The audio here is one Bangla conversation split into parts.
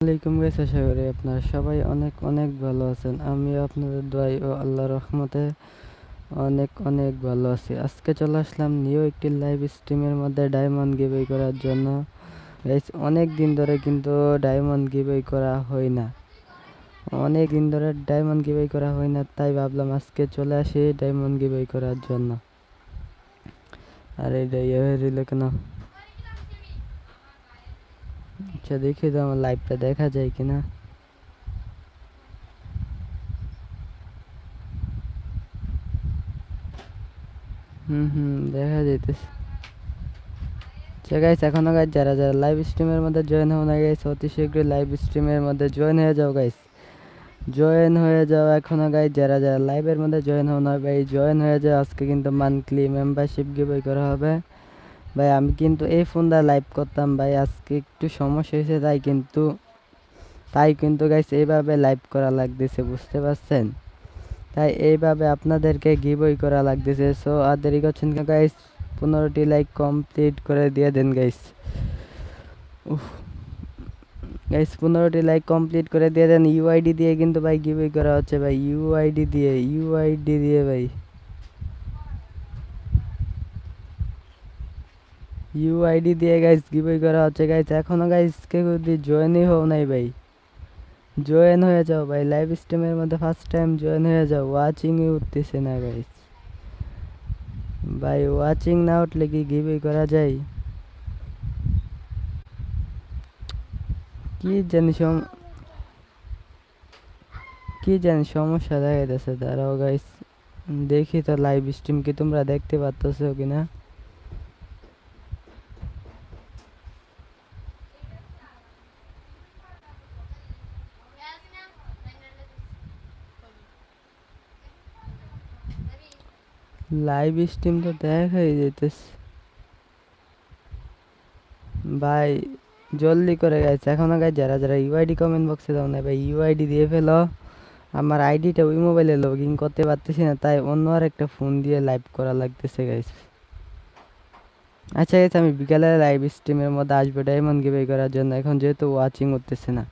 আলাইকুম গাইস আশা করি আপনারা সবাই অনেক অনেক ভালো আছেন। আমি আপনাদের দোয়াই ও আল্লাহ রহমতে অনেক অনেক ভালো আছি। আজকে চলে আসলাম নিউ একটি লাইভ স্ট্রিমের মধ্যে ডায়মন্ড গিভওয়ে করার জন্য। গাইস অনেক দিন ধরে কিন্তু ডায়মন্ড গিভওয়ে করা হয় না। অনেক দিন ধরে ডায়মন্ড গিভওয়ে করা হয় না, তাই ভাবলাম আজকে চলে আসি ডায়মন্ড গিভওয়ে করার জন্য। আর এটা ইয়ে হয়ে কেন? আচ্ছা দেখি তো আমার লাইভটা দেখা যায় কিনা। হুম হুম, দেখা যাইতেছে। আচ্ছা গাইস এখনও গাইস যারা যারা লাইভ স্ট্রিমের মধ্যে জয়েন হও না গাইস অতি শীঘ্রই লাইভ স্ট্রিমের মধ্যে জয়েন হয়ে যাও গাইস জয়েন হয়ে যাও এখনও গাইস যারা যারা লাইভের মধ্যে জয়েন হও না ভাই জয়েন হয়ে যাও। আজকে কিন্তু মান্থলি মেম্বারশিপ গিভওয়ে করা হবে। ভাই, আমি কিন্তু এই ফোন দা লাইভ করতাম ভাই, আজকে একটু সমস্যা হয়েছে, তাই কিন্তু তাই কিন্তু গাইস এইভাবে লাইভ করা লাগতেছে, বুঝতে পারছেন? তাই এইভাবে আপনাদেরকে গিভওয়ে করা লাগতেছে। সো আর দেরি করছেন গাইস পনেরোটি লাইক কমপ্লিট করে দিয়ে দেন গাইস গাইস পনেরোটি লাইক কমপ্লিট করে দিয়ে দেন। ইউআইডি দিয়ে কিন্তু ভাই গিভওয়ে করা হচ্ছে ভাই। ইউআইডি দিয়ে ইউআইডি দিয়ে ভাই। ইউআইডি দিয়ে গাইস গিভওয়ে করা হচ্ছে গাইস এখনও গাইস কেউ যদি জয়েনই হও নাই ভাই। জয়েন হয়ে যাও ভাই লাইভ স্ট্রিমের মধ্যে ফার্স্ট টাইম জয়েন হয়ে যাও। ওয়াচিংই উঠতেছে না গাইস ভাই ওয়াচিং না উঠলে কি গিভওয়ে করা যায়? কি জানি সম, কি জানি সমস্যা দেখা যাচ্ছে দাঁড়াও গাইস দেখি তো লাইভ স্ট্রিম কি তোমরা দেখতে পাচ্ছ কিনা। লাইভ স্ট্রিম তো দেখাই যেতেছে ভাই, জলদি করে গেছে এখনও গাই যারা যারা ইউআইডি কমেন্ট বক্সে দাও না ভাই ইউআইডি দিয়ে ফেলো। আমার আইডিটা ওই মোবাইলে লগ ইন করতে পারতেছি না, তাই অন্য আর একটা ফোন দিয়ে লাইভ করা লাগতেছে গাইস। আচ্ছা গেছে আমি বিকালে লাইভ স্ট্রিমের মধ্যে আসব ডায়মন্ড গিভে করার জন্য, এখন যেহেতু ওয়াচিং করতেছে না।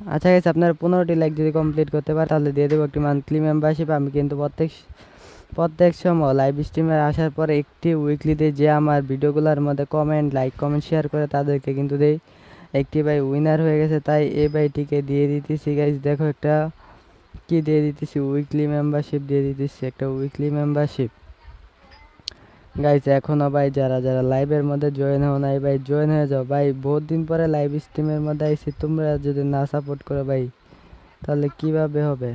আচ্ছা গেছে আপনার পনেরোটি লাইক যদি কমপ্লিট করতে পারে, তাহলে দিয়ে দেবো একটি মান্থলি মেম্বারশিপ আমি কিন্তু প্রত্যেক প্রত্যেক সময় লাইভ স্ট্রিমে আসার পরে একটি উইকলিতে যে আমার ভিডিওগুলোর মধ্যে কমেন্ট লাইক কমেন্ট শেয়ার করে তাদেরকে কিন্তু দেই। একটি ভাই উইনার হয়ে গেছে, তাই এই ভাইটিকে দিয়ে দিতেছি গাইজ দেখো একটা কি দিয়ে দিতেছি উইকলি মেম্বারশিপ দিয়ে দিতেছি, একটা উইকলি মেম্বারশিপ গাইজ এখনও ভাই যারা যারা লাইভের মধ্যে জয়েন হও নাই, ভাই জয়েন হয়ে যাও। ভাই, বহুত দিন পরে লাইভ স্ট্রিমের মধ্যে আইসি তোমরা যদি না সাপোর্ট করো ভাই, তাহলে কীভাবে হবে?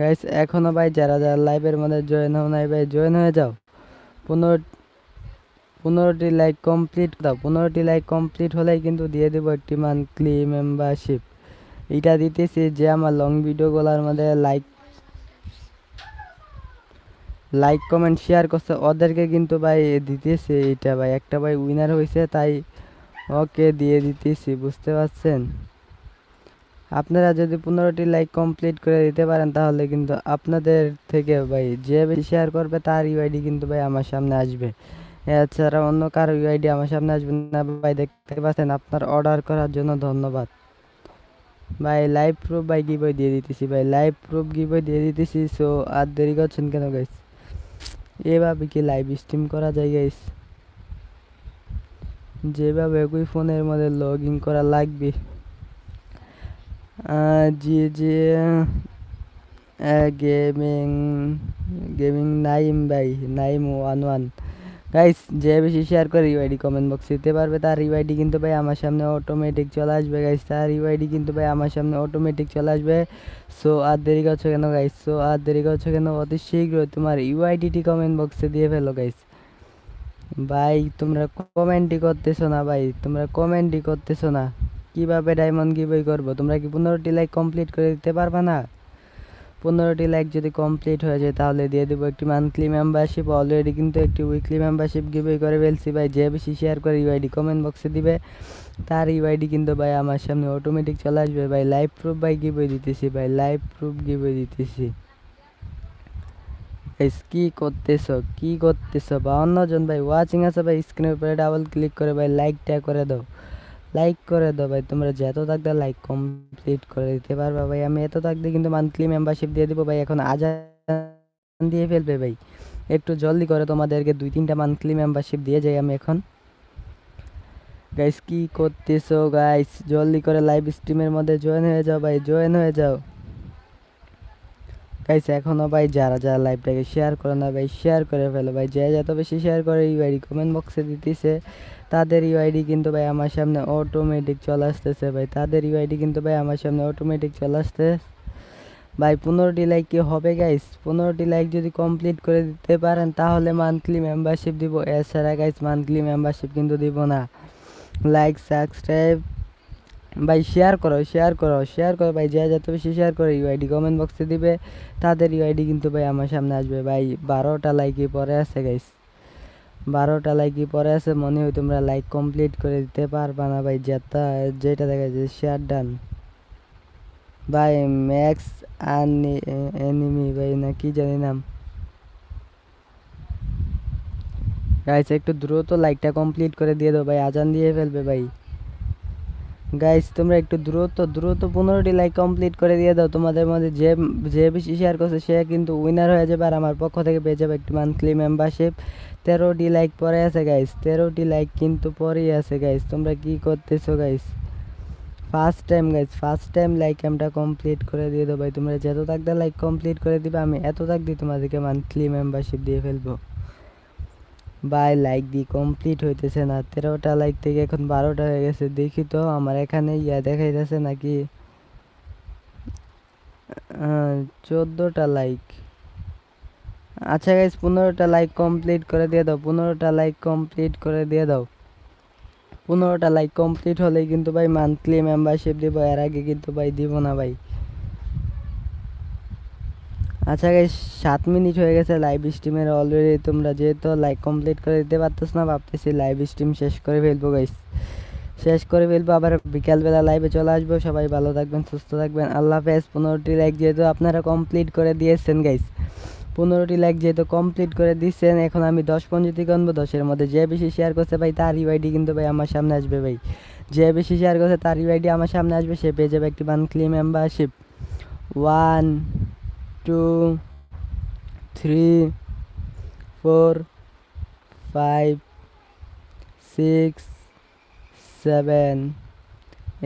গাইস এখনও ভাই যারা যারা লাইভের মধ্যে জয়েন হও নাই ভাই জয়েন হয়ে যাও। পনেরো পনেরোটি লাইক কমপ্লিট দাও। পনেরোটি লাইক কমপ্লিট হলেই কিন্তু দিয়ে দেবো একটি মান্থলি মেম্বারশিপ এটা দিতেছি যে আমার লং ভিডিওগুলোর মধ্যে লাইক লাইক কমেন্ট শেয়ার করছে, ওদেরকে কিন্তু ভাই দিতেছে এটা ভাই। একটা ভাই উইনার হয়েছে তাই ওকে দিয়ে দিতেছি, বুঝতে পারছেন? আপনারা যদি পনেরোটি লাইক কমপ্লিট করে দিতে পারেন, তাহলে কিন্তু আপনাদের থেকে ভাই যে বেশি শেয়ার করবে, তার ইউআইডি কিন্তু ভাই আমার সামনে আসবে। এছাড়া অন্য কারও ইউআইডি আমার সামনে আসবে না ভাই, দেখতে পাচ্ছেন আপনার অর্ডার করার জন্য ধন্যবাদ। ভাই লাইভ প্রুফ ভাই গিবই দিয়ে দিতেছি ভাই লাইভ প্রুফ গিবই দিয়ে দিতেছি সো আর দেরি করছেন কেন গাইস এভাবে কি লাইভ স্ট্রিম করা যায় গাইস যেভাবে ওই ফোনের মধ্যে লগ ইন করা লাগবে। G G gaming gaming Naim ভাই, নাইম ওয়ান ওয়ান। গাইস যে বেশি শেয়ার করে ইউআইডি কমেন্ট বক্সে দিতে পারবে, তার ইউআইডি কিন্তু ভাই আমার সামনে অটোমেটিক চলে আসবে গাইস তার ইউআইডি কিন্তু ভাই আমার সামনে অটোমেটিক চলে আসবে। সো আর দেরি করছ কেন গাইস সো আর দেরি করছ কেন? অতি শীঘ্রই তোমার ইউআইডিটি কমেন্ট বক্সে দিয়ে ফেলো গাইস ভাই, তোমরা কমেন্টই করতেছো না, ভাই। তোমরা কমেন্টই করতেছো না। কীভাবে ডায়মন্ড গিভওয়ে করব? তোমরা কি পনেরোটি লাইক কমপ্লিট করে দিতে পারবে না? পনেরোটি লাইক যদি কমপ্লিট হয়ে যায়, তাহলে দিয়ে দেবো একটি মান্থলি মেম্বারশিপ অলরেডি কিন্তু একটি উইকলি মেম্বারশিপ গিভওয়ে করে ফেলছি ভাই। যে বেশি শেয়ার করে ইউআইডি কমেন্ট বক্সে দিবে, তার ইউআইডি কিন্তু ভাই আমার সামনে অটোমেটিক চলে আসবে ভাই। লাইভ প্রুফ ভাই গিভওয়ে দিতেছি ভাই লাইভ প্রুফ গিভওয়ে দিতেছি। কি করতেছো? কি করতেছো? বা অন্যজন ভাই। ওয়াচিং আছে ভাই স্ক্রিনের উপরে ডাবল ক্লিক করে ভাই লাইকটা করে দাও। লাইক করে দাও ভাই, তোমরা যত থাকতে লাইক কমপ্লিট করে দিতে পারবা ভাই। আমি এত থাকতে কিন্তু মান্থলি মেম্বারশিপ দিয়ে দিব ভাই, এখন আজান দিয়ে ফেলবে ভাই। একটু জলদি করে তোমাদেরকে দুই তিনটা মান্থলি মেম্বারশিপ দিয়ে যাই আমি এখন। গাইস কি করতেছো গাইস জলদি করে লাইভ স্ট্রিমের মধ্যে জয়েন হয়ে যাও ভাই জয়েন হয়ে যাও। গাইস এখনও ভাই যারা যারা লাইভটাকে শেয়ার করে না ভাই শেয়ার করে ফেলো ভাই। যে যত বেশি শেয়ার করে ইউআইডি কমেন্ট বক্সে দিতেছে। তাদের ইউআইডি কিন্তু ভাই আমার সামনে অটোমেটিক চলে আসতেছে ভাই। তাদের ইউআইডি কিন্তু ভাই আমার সামনে অটোমেটিক চলে আসতে। ভাই পনেরোটি লাইক কি হবে গাইস পনেরোটি লাইক যদি কমপ্লিট করে দিতে পারেন, তাহলে মান্থলি মেম্বারশিপ দিব। এছাড়া গাইস মান্থলি মেম্বারশিপ কিন্তু দিব না। লাইক সাবস্ক্রাইব ভাই শেয়ার করো শেয়ার করো শেয়ার করো ভাই, যা যত বেশি শেয়ার করে ইউআইডি কমেন্ট বক্সে দিবে, তাদের ইউআইডি কিন্তু ভাই আমার সামনে আসবে। ভাই, বারোটা লাইকই পরে আছে গাইস বারোটা লাইকই পরে আছে, মনে হয় তোমরা লাইক কমপ্লিট করে দিতে পারবা না ভাই, যেটা যেটা দেখা যায় শেয়ার ডান ভাই ম্যাক্স এনিমি ভাই, না কি জানি নাম। গাইস একটু দ্রুত লাইকটা কমপ্লিট করে দিয়ে দাও ভাই, আজান দিয়ে ফেলবে ভাই। গাইস তোমরা একটু দ্রুত দ্রুত পনেরোটি লাইক কমপ্লিট করে দিয়ে দাও। তোমাদের মধ্যে যে যে বেশি শেয়ার করছে, সে কিন্তু উইনার হয়ে যাবে আর আমার পক্ষ থেকে পেয়ে যাবে একটি মান্থলি মেম্বারশিপ তেরোটি লাইক পরে আছে গাইস তেরোটি লাইক কিন্তু পরেই আছে গাইস তোমরা কি করতেছো guys first time guys first time like আমরা কমপ্লিট করে দিয়ে দেবো ভাই। তোমরা যত থাকতে লাইক কমপ্লিট করে দিবে, আমি এত থাক দিয়ে তোমাদেরকে মান্থলি মেম্বারশিপ দিয়ে ফেলব। ভাই লাইক দি কমপ্লিট হইতেছে না। তেরোটা লাইক থেকে এখন বারোটা হয়ে গেছে। দেখি তো, আমার এখানে ইয়া দেখাইতেছে নাকি? চোদ্দোটা লাইক আচ্ছা গাইজ পনেরোটা লাইক কমপ্লিট করে দিয়ে দাও। পনেরোটা লাইক কমপ্লিট করে দিয়ে দাও। পনেরোটা লাইক কমপ্লিট হলেই কিন্তু ভাই মান্থলি মেম্বারশিপ দিব। এর আগে কিন্তু ভাই দিব না ভাই। আচ্ছা গাইস সাত মিনিট হয়ে গেছে লাইভ স্ট্রিমের অলরেডি তোমরা যেহেতু লাইক কমপ্লিট করে দিতে পারতেছ না, ভাবতেছি লাইভ স্ট্রিম শেষ করে ফেলব গাইস শেষ করে ফেলব, আবার বিকালবেলা লাইভে চলে আসব। সবাই ভালো থাকবেন, সুস্থ থাকবেন। আল্লাহ হাফেজ। পনেরোটি লাইক যেহেতু আপনারা কমপ্লিট করে দিয়েছেন গাইস পনেরোটি লাইক যেহেতু কমপ্লিট করে দিচ্ছেন এখন আমি দশ পঞ্চায়েত গণবো, দশের মধ্যে যে বেশি শেয়ার করছে ভাই, তার ইউআইডি কিন্তু ভাই আমার সামনে আসবে ভাই। যে বেশি শেয়ার করছে তার ইউআইডি আমার সামনে আসবে, সে পেয়ে যাবে একটি monthly membership one two, three, four, five, six, seven,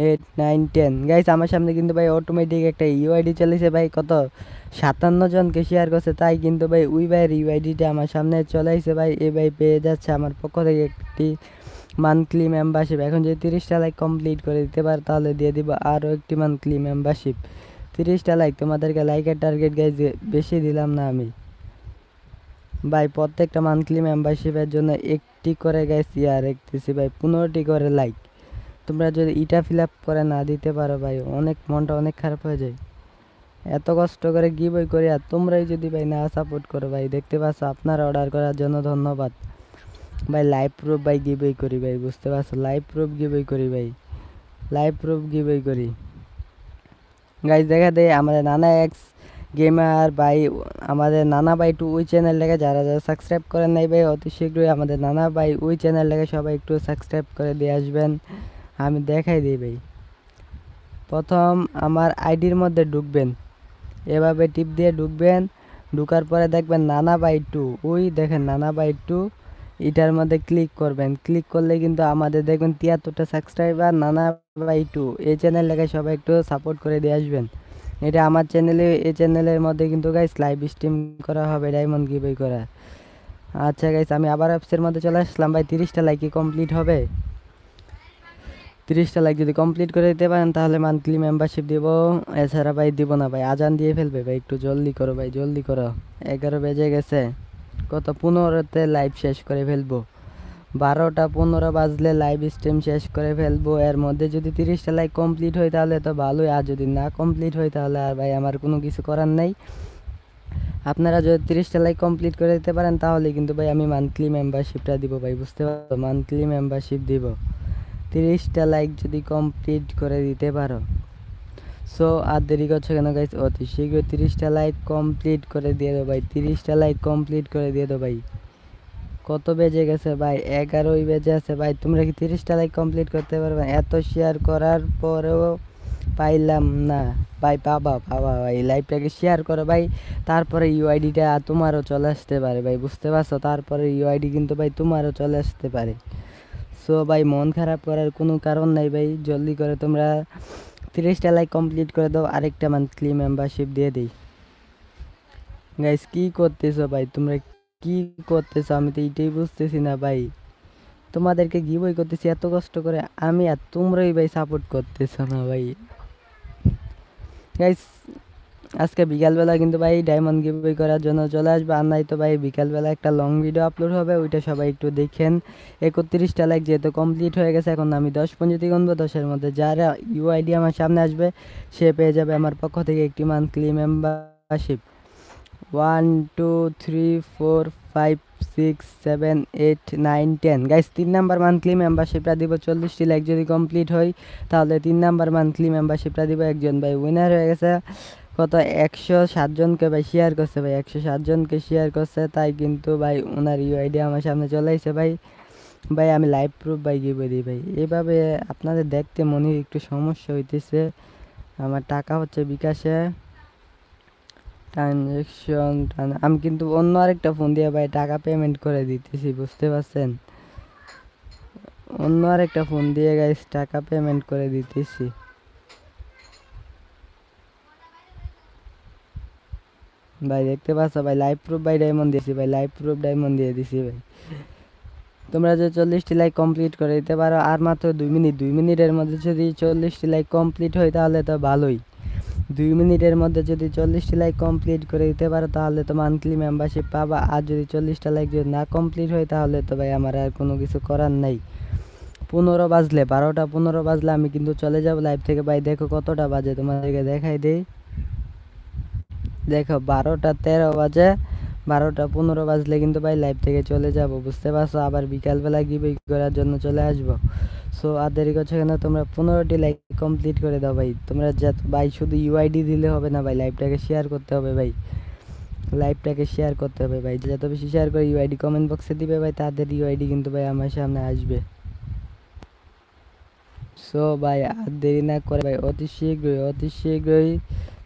eight, nine, ten. Guys আমার সামনে কিন্তু ভাই অটোমেটিক একটা ইউআইডি চলেছে ভাই, কত? সাতান্ন জনকে শেয়ার করছে, তাই কিন্তু ভাই উই ভাইয়ের ইউআইডিটা আমার সামনে চলে আসছে ভাই। এ ভাই পেয়ে যাচ্ছে আমার পক্ষ থেকে একটি মান্থলি মেম্বারশিপ এখন যদি তিরিশটা লাইক কমপ্লিট করে দিতে পারে, তাহলে দিয়ে দিব আরও একটি মান্থলি মেম্বারশিপ তিরিশটা লাইক তোমাদেরকে লাইকের টার্গেট গাইজ বেশি দিলাম না আমি। ভাই, প্রত্যেকটা মান্থলি মেম্বারশিপের জন্য একটি করে গাইস ইয়া রেখতেছি ভাই, পনেরোটি করে লাইক তোমরা যদি ইটা ফিল আপ করে না দিতে পারো ভাই, অনেক মনটা অনেক খারাপ হয়ে যায়। এত কষ্ট করে গিবই করি আর তোমরাই যদি ভাই না সাপোর্ট করো ভাই, দেখতে পাচ্ছ আপনার অর্ডার করার জন্য ধন্যবাদ। ভাই লাইভ প্রুফ ভাই গিবই করি ভাই, বুঝতে পারছ? লাইভ প্রুফ গিবই করি ভাই। লাইভ প্রুফ গিবই করি। গাইজ দেখা দেয় আমাদের নানা এক্স গেমার ভাই, আমাদের নানা ভাই টু ওই চ্যানেলটাকে যারা যারা সাবস্ক্রাইব করেন নাই ভাই, অতি শীঘ্রই আমাদের নানা ভাই ওই চ্যানেলটাকে সবাই একটু সাবস্ক্রাইব করে দিয়ে আসবেন। আমি দেখাই দিই ভাই। প্রথম আমার আইডির মধ্যে ঢুকবেন। এভাবে টিপ দিয়ে ঢুকবেন। ঢুকার পরে দেখবেন নানা বাই টু ওই দেখেন নানা বাই টু এটার মধ্যে ক্লিক করবেন। ক্লিক করলে কিন্তু আমাদের দেখবেন তিয়াত্তরটা সাবস্ক্রাইবার নানা বাই টু এই চ্যানেল চ্যানেলটাকে সবাই একটু সাপোর্ট করে দিয়ে আসবেন। এটা আমার চ্যানেলে এই চ্যানেলের মধ্যে কিন্তু গাইস লাইভ স্ট্রিম করা হবে ডায়মন্ড গিভই করা। আচ্ছা গাইস আমি আবার অ্যাপসের মধ্যে চলে আসলাম। ভাই, তিরিশটা লাইক কমপ্লিট হবে। তিরিশটা লাইক যদি কমপ্লিট করে দিতে পারেন, তাহলে মান্থলি মেম্বারশিপ দিব। এছাড়া ভাই দিব না ভাই, আজান দিয়ে ফেলবে ভাই, একটু জলদি করো ভাই, জলদি করো। এগারো বেজে গেছে। কত? পনেরোতে লাইভ শেষ করে ফেলব। বারোটা পনেরো বাজলে লাইভ স্ট্রিম শেষ করে ফেলব। এর মধ্যে যদি তিরিশটা লাইক কমপ্লিট হয় তাহলে তো ভালোই, আর যদি না কমপ্লিট হয় তাহলে আর ভাই আমার কোনো কিছু করার নেই। আপনারা যদি তিরিশটা লাইক কমপ্লিট করে দিতে পারেন তাহলে কিন্তু ভাই আমি মান্থলি মেম্বারশিপটা দিব ভাই, বুঝতে পারো মান্থলি মেম্বারশিপ দিব। তিরিশটা লাইক যদি কমপ্লিট করে দিতে পারো। সো আর দেরি করছ কেন গাইস অতি শীঘ্রই তিরিশটা লাইক কমপ্লিট করে দিয়ে দেবো ভাই, তিরিশটা লাইক কমপ্লিট করে দিয়ে দেবো ভাই। কত বেজে গেছে ভাই? এগারোই বেজে আছে ভাই। তোমরা কি তিরিশটা লাইক কমপ্লিট করতে পারবে? এত শেয়ার করার পরেও পাইলাম না। ভাই পাবা পাবা ভাই লাইভটাকে শেয়ার করো ভাই। তারপরে ইউআইডিটা তোমারও চলে আসতে পারে ভাই, বুঝতে পারছ? তারপরে ইউআইডি কিন্তু ভাই তোমারও চলে আসতে পারে। সো ভাই, মন খারাপ করার কোনো কারণ নাই ভাই। জলদি করে তোমরা তিরিশটা লাইক কমপ্লিট করে দাও। আরেকটা মান্থলি মেম্বারশিপ দিয়ে দিই। গাইস কি করতেছো ভাই? তোমরা কি করতেছ? আমি তো এইটাই বুঝতেছি না ভাই। তোমাদেরকে গিবই করতেছি? এত কষ্ট করে আমি আর তোমরাই ভাই সাপোর্ট করতেছো না ভাই। গাইস আজকে বিকালবেলা কিন্তু ভাই ডায়মন্ড গিভওয়ে করার জন্য চলে আসবে। আর নাই তো ভাই বিকালবেলা একটা লং ভিডিও আপলোড হবে, ওইটা সবাই একটু দেখেন। একত্রিশটা লাইক যেহেতু কমপ্লিট হয়ে গেছে, এখন আমি দশ পঞ্চায়েত গণবো দশের মধ্যে যারা ইউআইডি আমার সামনে আসবে, সে পেয়ে যাবে আমার পক্ষ থেকে একটি monthly membership one, two, three, four, five, six, seven, eight, nine, ten. Guys তিন নাম্বার মান্থলি মেম্বারশিপটা দিব চল্লিশটি লাইক যদি কমপ্লিট হয়, তাহলে তিন নাম্বার মান্থলি মেম্বারশিপটা দিব একজন। ভাই উইনার হয়ে গেছে। কত? একশো সাতজনকে ভাই শেয়ার করছে ভাই। একশো সাতজনকে শেয়ার করছে, তাই কিন্তু ভাই ওনার ইউআইডি আমার সামনে চলে আসছে ভাই। ভাই, আমি লাইভ প্রুফ ভাই গিয়ে দিই ভাই। এভাবে আপনাদের দেখতে মনে একটু সমস্যা হইতেছে। আমার টাকা হচ্ছে বিকাশে। ট্রানজ্যাকশন আমি কিন্তু অন্য আরেকটা ফোন দিয়ে ভাই টাকা পেমেন্ট করে দিতেছি, বুঝতে পারছেন? অন্য আরেকটা ফোন দিয়ে গাইস টাকা পেমেন্ট করে দিতেছি। ভাই দেখতে পাচ্ছ ভাই লাইভ প্রুফ ভাই ডায়মন্ড দিয়েছি ভাই লাইভ প্রুফ ডায়মন্ড দিয়ে দিছি ভাই। তোমরা যদি চল্লিশটি লাইক কমপ্লিট করে দিতে পারো, আর মাত্র দুই মিনিট, দুই মিনিটের মধ্যে যদি চল্লিশটি লাইক কমপ্লিট হয় তাহলে তো ভালোই। দুই মিনিটের মধ্যে যদি চল্লিশটি লাইক কমপ্লিট করে দিতে পারো, তাহলে তো মান্থলি মেম্বারশিপ পাবা। আর যদি চল্লিশটা লাইক যদি না কমপ্লিট হয়, তাহলে তো ভাই আমার আর কোনো কিছু করার নাই। পনেরো বাজলে, বারোটা পনেরো বাজলে আমি কিন্তু চলে যাব লাইভ থেকে। ভাই দেখো কতটা বাজে, তোমাদেরকে দেখাই দিই। দেখো, বারোটা তেরো বাজে, বারোটা পনেরো বাজলে কিন্তু ভাই লাইভ থেকে চলে যাব, বুঝতে পারছ? আবার বিকালবেলা গিয়ে করার জন্য চলে আসব। সো আর দেরি করছ কেন? তোমরা পনেরোটি লাইক কমপ্লিট করে দাও ভাই। তোমরা যত ভাই, শুধু ইউআইডি দিলে হবে না ভাই লাইভটাকে শেয়ার করতে হবে ভাই। লাইভটাকে শেয়ার করতে হবে ভাই। যত বেশি শেয়ার করে ইউআইডি কমেন্ট বক্সে দিবে ভাই, তাদের ইউআইডি কিন্তু ভাই আমার সামনে আসবে। সো ভাই, আর দেরি না করে ভাই, অতি শীঘ্রই অতি শীঘ্রই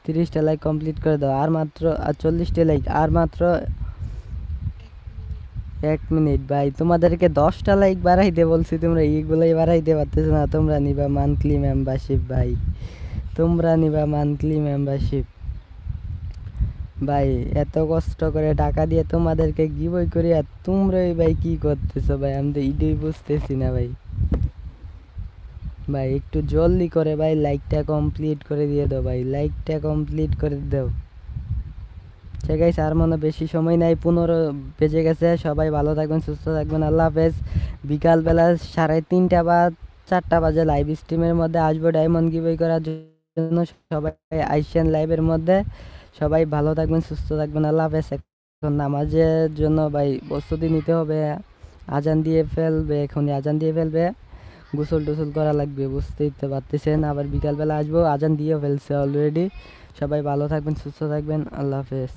তিরিশটা লাইক কমপ্লিট করে দাও। আর মাত্র আর চল্লিশটা লাইক আর মাত্র এক মিনিট ভাই, তোমাদেরকে দশটা লাইক বাড়াইতে বলছি, তোমরা এইগুলোই বাড়াইতে পারতেছো না, তোমরা নিবা মান্থলি মেম্বারশিপ ভাই, তোমরা নিবা মান্থলি মেম্বারশিপ ভাই, এত কষ্ট করে টাকা দিয়ে তোমাদেরকে গিবই করি আর তোমরাই ভাই কি করতেছো ভাই, আমি তো ইডেই বুঝতেছি না ভাই। ভাই, একটু জলদি করে ভাই লাইকটা কমপ্লিট করে দিয়ে দাও ভাই লাইকটা কমপ্লিট করে দাও। ঠিক আছে, আর মনে বেশি সময় নাই, পনেরো বেজে গেছে, সবাই ভালো থাকবেন, সুস্থ থাকবেন, আল্লাহ হাফেজ। বিকালবেলা সাড়ে তিনটা বা চারটা বাজে লাইভ স্ট্রিমের মধ্যে আসব ডায়মন্ড গিবই করার জন্য, সবাই আইসেন লাইভের মধ্যে। সবাই ভালো থাকবেন, সুস্থ থাকবেন, আল্লাহ হাফেজ। এখন নামাজের জন্য ভাই, প্রস্তুতি নিতে হবে। আজান দিয়ে ফেলবে, এখনই আজান দিয়ে ফেলবে। গোসল টোসল করা লাগবে বুঝতেই তো পারতেছেন। আবার বিকালবেলা আসব, আজান দিয়ে ফেলছে অলরেডি সবাই ভালো থাকবেন, সুস্থ থাকবেন, আল্লাহ হাফেজ।